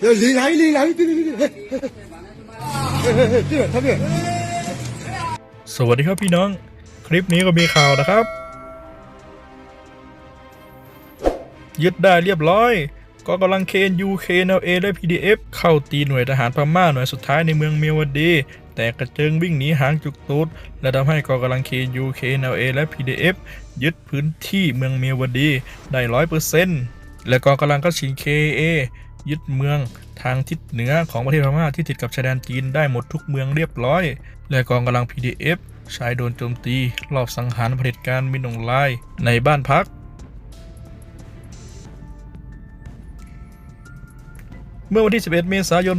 เดี๋ยวลีไหลลีไหลสวัสดีครับพี่น้อง คลิปนี้ก็มีข่าวนะครับ ยึดได้เรียบร้อยก็กำลัง KNU KNLA และ PDF เข้าตีหน่วยทหารพม่าหน่วยสุดท้ายในเมืองเมียวดี แต่กระเจิงวิ่งหนีหางจุกตูดและทำให้กองกำลัง KNU KNLA และ PDF ยึดพื้นที่เมืองเมียวดีได้ร้อยเปอร์เซ็นต์และกองกำลังก็ชิง KA ยึดเมืองทางทิศเหนือของประเทศพม่าที่ติดกับชายแดนจีนได้หมดทุกเมืองเรียบร้อย และกองกำลัง PDF ใช้โดนโจมตีรอบสังหารเผด็จการมินองไลในบ้านพัก เมื่อวันที่ 11 เมษายน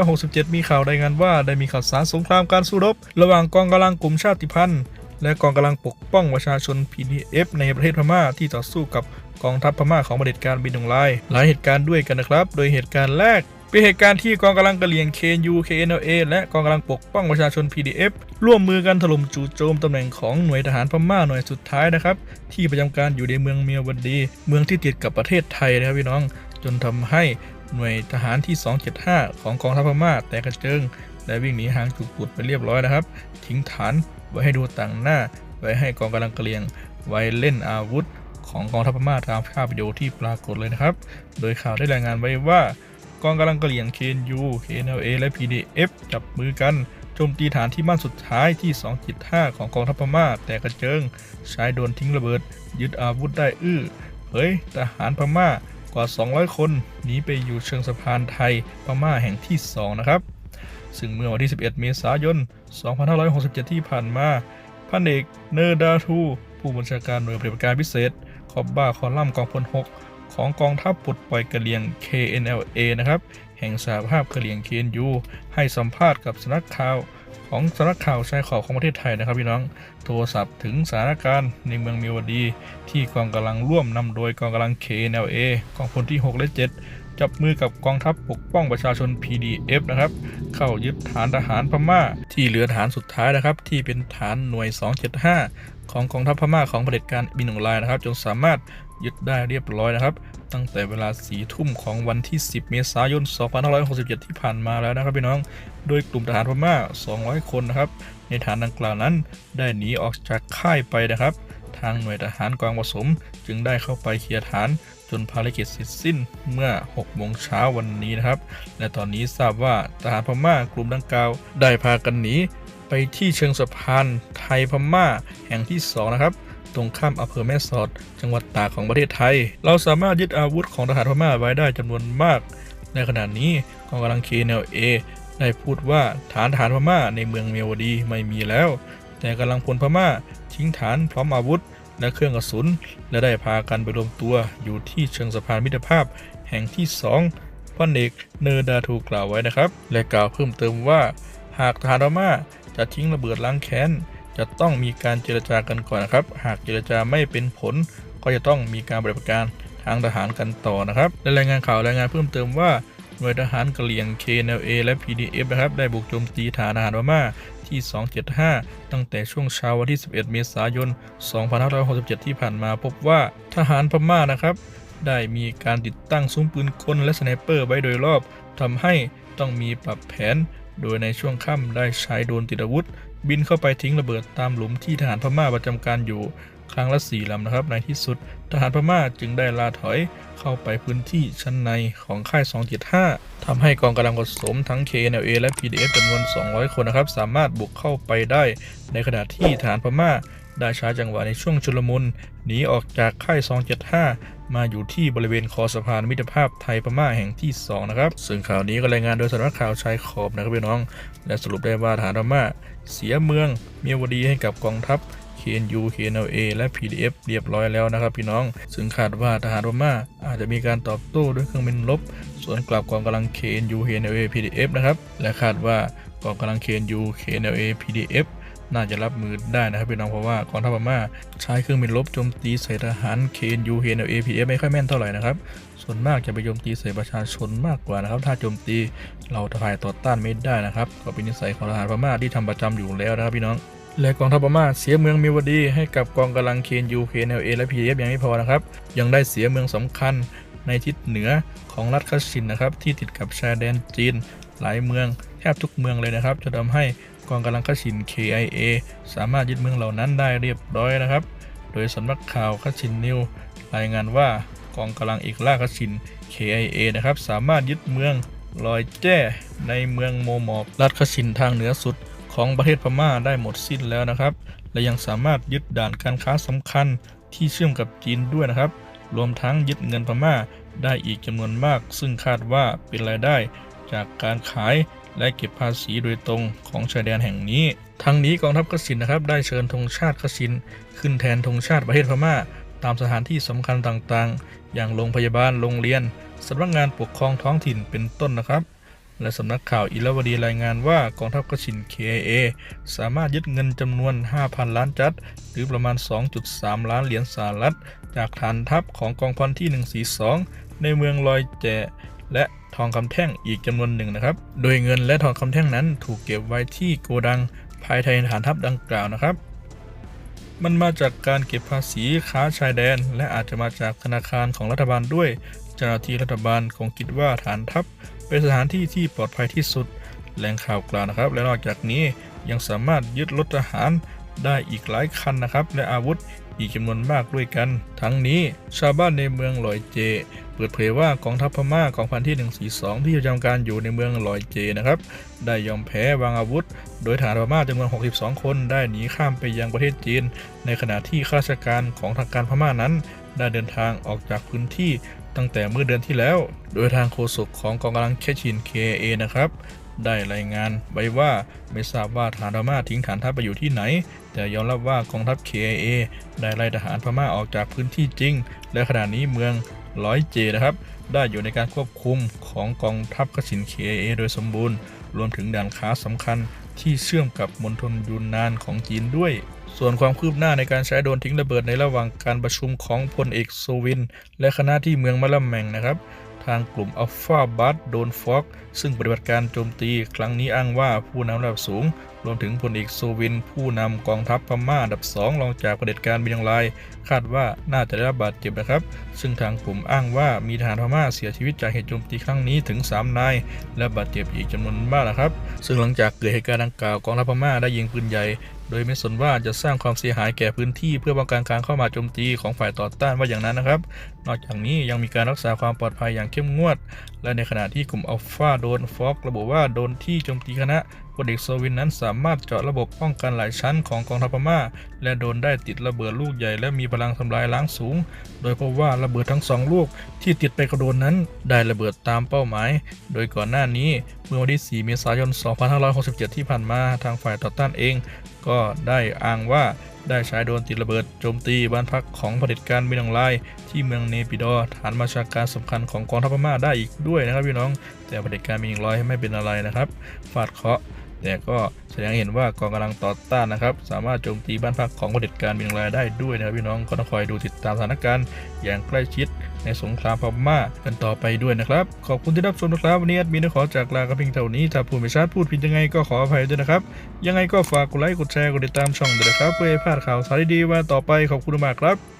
2567 มีข่าวรายงานว่าได้มีข่าวสารสงครามการสู้รบ ระหว่างกองกำลังกลุ่มชาติพันธุ์ และกองกำลังปกป้องประชาชน PDF ในประเทศพม่าที่ต่อสู้กับกองทัพพม่าของเผด็จการบินองไลายหลายเหตุการณ์ด้วยกันนะครับ โดยเหตุการณ์แรกเป็นเหตุการณ์ที่กองกำลังกะเหรี่ยง KNU KNLA และกองกำลังปกป้องประชาชน PDF ร่วมมือกันถล่มจู่โจมตำแหน่งของหน่วยทหารพม่าหน่วยสุดท้ายนะครับ ที่ประจำการอยู่ในเมืองเมียวดี เมืองที่ติดกับประเทศไทยนะครับพี่น้อง จนทำให้หน่วยทหารที่ 275 ของกองทัพพม่าแตกกระเจิงและวิ่งหนีหางจุกปุดไปเรียบร้อยนะครับ ทิ้งฐาน ไว้ให้ดูต่างหน้า ไว้ให้กองกำลังกะเหรี่ยง ไว้เล่นอาวุธของกองทัพพม่าตามภาพวิดีโอที่ปรากฏเลยนะครับ โดยข่าวได้รายงานไว้ว่ากองกำลังกะเหรี่ยง KNU KNLA และ PDF จับมือกันโจมตีฐานที่มั่นสุดท้ายที่ 2.5 ของกองทัพพม่าแต่กระเจิง ใช้โดนทิ้งระเบิด ยึดอาวุธได้อื้อเผยทหารพม่ากว่า 200 คนหนีไปอยู่เชิงสะพานไทยพม่าแห่งที่ 2 นะครับ ซึ่งเมื่อวันที่ 11 เมษายน 2567 ที่ผ่านมาพันเอกเนอร์ดาทู ผู้บัญชาการหน่วยปฏิบัติการพิเศษคอบบ้าคอลัมน์กองพล 6 ของกองทัพปลดปล่อยกะเหรี่ยง KNLA นะครับ แห่งสหภาพกะเหรี่ยง KNU ให้สัมภาษณ์กับสนักข่าว ของสำนักข่าวชายขอบของประเทศไทยนะครับพี่น้อง โทรศัพท์ถึงสถานการณ์ในเมืองเมียวดี ที่กองกำลังร่วมนำโดยกองกำลัง KNLA กองพลที่ 6 และ 7 จับมือกับกองทัพปกป้องประชาชน PDF นะครับ เข้ายึดฐานทหารพม่า ที่เหลือฐานสุดท้ายนะครับ ที่เป็นฐานหน่วย 275 ของกองทัพพม่าของเผด็จการบินองไลน์นะครับ จนสามารถยึดได้เรียบร้อยนะครับ ตั้งแต่เวลาสี่ทุ่มของวันที่ 10 เมษายน 2567 ที่ผ่านมาแล้วนะครับพี่น้อง โดยกลุ่มทหารพม่า 200 คนนะครับ ในฐานดังกล่าวนั้น ได้หนีออกจากค่ายไปนะครับ ทางหน่วยทหารกองผสม จึงได้เข้าไปเคลียร์ฐานจนภารกิจเสร็จสิ้นเมื่อ 6 โมงเช้าวันนี้นะครับ และตอนนี้ทราบว่าทหารพม่ากลุ่มดังกล่าวได้พากันหนี ไปที่เชิงสะพานไทยพม่าแห่งที่ 2 นะครับ ตรงข้ามอำเภอแม่สอด จังหวัดตากของประเทศไทย เราสามารถยึดอาวุธของทหารพม่าไว้ได้จำนวนมาก ในขณะนี้กองกำลัง KNLA ได้พูดว่าฐานทหารพม่าในเมืองเมียวดีไม่มีแล้ว แต่กำลังพลพม่าทิ้งฐานพร้อมอาวุธ และเครื่องกระสุน และได้พากันไปรวมตัวอยู่ที่เชิงสะพานมิตรภาพแห่งที่ 2พันเอกเนอร์ดาทูกล่าวไว้นะครับ และกล่าวเพิ่มเติมว่า หากทหารพม่า จะทิ้งระเบิดล้างแค้น จะต้องมีการเจรจากันก่อนนะครับ หากเจรจาไม่เป็นผล ก็จะต้องมีการปฏิบัติการทางทหารกันต่อนะครับและรายงานข่าวรายงานเพิ่มเติมว่าหน่วยทหารกะเหรี่ยง KNLA และ PDF นะครับได้บุกโจมตีฐานทหารพม่าที่ 275 ตั้งแต่ช่วงเช้าวันที่ 11 เมษายน 2567 ที่ผ่านมาพบว่าทหารพม่านะครับ ได้มีการติดตั้งซุ้มปืนกลและสไนเปอร์ไว้โดยรอบทำให้ต้องมีปรับแผน โดยในช่วงค่ำได้ใช้โดรนติดอาวุธ บินเข้าไปทิ้งระเบิดตามหลุมที่ทหารพม่าประจำการอยู่ครั้งละสี่ลำนะครับ ในที่สุด ทหารพม่าจึงได้ลาถอยเข้าไปพื้นที่ชั้นในของค่าย 275ทำให้กองกำลังผสมทั้ง KNLA และ PDF จำนวน 200 คนนะครับ สามารถบุกเข้าไปได้ในขณะที่ทหารพม่า ได้ใช้จังหวะในช่วงชุลมุนหนีออกจากค่าย 275 มาอยู่ที่บริเวณคอสะพานมิตรภาพไทยพม่าแห่งที่ 2 นะครับ ซึ่งข่าวนี้ก็รายงานโดยสำนักข่าวชายขอบนะครับพี่น้อง และสรุปได้ว่าทหารพม่าเสียเมืองเมียวดีให้กับกองทัพ KNU KNLA และ PDF เรียบร้อยแล้วนะครับพี่น้อง ซึ่งคาดว่าทหารพม่าอาจจะมีการตอบโต้ด้วยเครื่องบินรบสวนกลับกองกำลัง KNU KNLA PDF นะครับ และคาดว่ากองกำลัง KNU KNLA PDF น่าจะรับมือได้นะครับพี่น้องเพราะว่ากองทัพพม่าใช้เครื่องบินรบโจมตีใส่ทหาร KNU KNLA PDF ไม่ค่อยแม่นเท่าไหร่นะครับ ส่วนมากจะไปโจมตีใส่ประชาชนมากกว่านะครับ ถ้าโจมตีเราทายต่อต้านไม่ได้นะครับ ก็เป็นนิสัยของทหารพม่าที่ทำประจำอยู่แล้วนะครับพี่น้อง และกองทัพพม่าเสียเมืองมิวดี ให้กับกองกำลัง KNU KNLA และ PDF ยังไม่พอนะครับ ยังได้เสียเมืองสำคัญในทิศเหนือของรัฐคัชชินนะครับที่ติดกับชายแดนจีน หลายเมืองแทบทุกเมืองเลยนะครับ จะทำให้กองกำลังคชิน KIA สามารถยึดเมืองเหล่านั้นได้เรียบร้อยนะครับ โดยสำนักข่าวคชินนิวรายงานว่ากองกำลังเอกราชคัชชิน KIA นะครับสามารถยึดเมืองลอยแจ้ในเมืองโมมอบรัฐคัชชินทางเหนือสุดของประเทศพม่าได้หมดสิ้นแล้วนะครับ และยังสามารถยึดด่านการค้าสำคัญที่เชื่อมกับจีนด้วยนะครับ รวมทั้งยึดเงินพม่าได้อีกจำนวนมาก ซึ่งคาดว่าเป็นรายได้ จากการขายและเก็บภาษีโดยตรงของชายแดนแห่งนี้ ทั้งนี้กองทัพกสินนะครับได้เชิญธงชาติกสินขึ้นแทนธงชาติประเทศพม่า ตามสถานที่สำคัญต่างๆ อย่างโรงพยาบาลโรงเรียนสำนักงานปกครองท้องถิ่นเป็นต้นนะครับ และสำนักข่าวอิรวดีรายงานว่ากองทัพกสิน KIA สามารถยึดเงินจำนวน 5,000 ล้านจัด หรือประมาณ 2.3 ล้านเหรียญสหรัฐ จากฐานทัพของกองพันที่ 142 ในเมืองลอยแจ และทองคำแท่งอีกจำนวนหนึ่งนะครับ โดยเงินและทองคำแท่งนั้นถูกเก็บไว้ที่โกดังภายในฐานทัพดังกล่าวนะครับ มันมาจากการเก็บภาษีค้าชายแดน และอาจจะมาจากธนาคารของรัฐบาลด้วย เจ้าหน้าที่รัฐบาลคงคิดว่าฐานทัพ เป็นสถานที่ที่ปลอดภัยที่สุด แหล่งข่าวกล่าวนะครับ และนอกจากนี้ยังสามารถยึดรถทหารได้อีกหลายคันนะครับ และอาวุธ อีกจำนวนมากด้วยกัน ทั้งนี้ชาวบ้านในเมืองลอยเจ เปิดเผยว่ากองทัพพม่ากองพันที่ 142 ที่ประจำการอยู่ในเมืองลอยเจนะครับได้ยอมแพ้วางอาวุธ โดยฐานพม่าจำนวน 62 คนได้หนีข้ามไปยังประเทศจีน ในขณะที่ข้าราชการของทางการพม่านั้น ได้เดินทางออกจากพื้นที่ตั้งแต่เมื่อเดือนที่แล้ว โดยทางโฆษกของกองกำลังแคชิน KA นะครับได้รายงานไว้ว่าไม่ทราบว่าฐานพม่าทิ้งฐานทัพไปอยู่ที่ไหน แต่ยอมรับว่ากองทัพ KIA ได้ไล่ทหารพม่าออกจากพื้นที่จริง และขณะนี้เมืองร้อยเจนะครับ ได้อยู่ในการควบคุมของกองทัพกสิน KIA โดยสมบูรณ์ รวมถึงด่านค้าสำคัญที่เชื่อมกับมณฑลยูนนานของจีนด้วย ส่วนความคืบหน้าในการใช้โดนทิ้งระเบิดในระหว่างการประชุมของพลเอกโซวิน และคณะที่เมืองมะละแมงนะครับางกลุ่มอัลฟาบัตโดนฟอกซึ่งปฏิบัติการโจมตีครั้งนี้อ้างว่าผู้นำระดับสูง รวมถึงพลเอกโซวิน ผู้นำกองทัพพม่าดับสองรองจากกระเด็จการเมียงรายคาดว่าน่าจะได้รับบาดเจ็บนะครับ ซึ่งทางกลุ่มอ้างว่ามีทหารพม่าเสียชีวิตจากเหตุโจมตีครั้งนี้ถึง 3 นาย และบาดเจ็บอีกจำนวนมากนะครับ ซึ่งหลังจากเกิดเหตุการณ์ดังกล่าวกองทัพพม่าได้ยิงปืนใหญ่โดยไม่สนว่าจะสร้างความเสียหายแก่พื้นที่เพื่อป้องกันการเข้ามาโจมตีของฝ่ายต่อต้านว่าอย่างนั้นนะครับนอกจากนี้ยังมีการรักษาความปลอดภัยอย่างเข้มงวด และในขณะที่กลุ่มอัลฟาโดนฟอกระบุว่าโดนที่โจมตีคณะพลเอกโซวินนั้นสามารถเจาะระบบป้องกันหลายชั้นของกองทัพพม่า และโดนได้ติดระเบิดลูกใหญ่และมีพลังทำลายล้างสูง โดยพบว่าระเบิดทั้งสองลูกที่ติดไปกระโดนนั้น ได้ระเบิดตามเป้าหมาย โดยก่อนหน้านี้เมื่อวันที่ 4 เมษายน 2567 ที่ผ่านมาทางฝ่ายต่อต้านเอง ก็ได้อ้างว่าได้ใช้โดนติดระเบิดโจมตีบ้านพักของเผด็จการมินองไลที่เมืองเนปิดอร์ฐานมาชาการสำคัญของกองทัพพม่าได้อีกด้วยนะครับพี่น้อง แต่เผด็จการมินองไลไม่เป็นอะไรนะครับฟาดเคาะแต่ก็แสดงเห็นว่ากองกำลังต่อต้านนะครับ สามารถโจมตีบ้านพักของเผด็จการมินองไลได้ด้วยนะครับพี่น้องก็ต้องคอยดูติดตามสถานการณ์อย่างใกล้ชิด ในสงครามพม่ากันต่อไปด้วยนะครับ ขอบคุณที่รับชมนะครับ วันนี้แอดมินขอจากลากันเพียงเท่านี้ ถ้าพูดไม่ชัดพูดผิดยังไงก็ขออภัยด้วยนะครับ ยังไงก็ฝากกดไลค์กดแชร์กดติดตามช่องด้วยนะครับ เพื่อให้พลาดข่าวสารดีๆว่าต่อไปขอบคุณมากครับ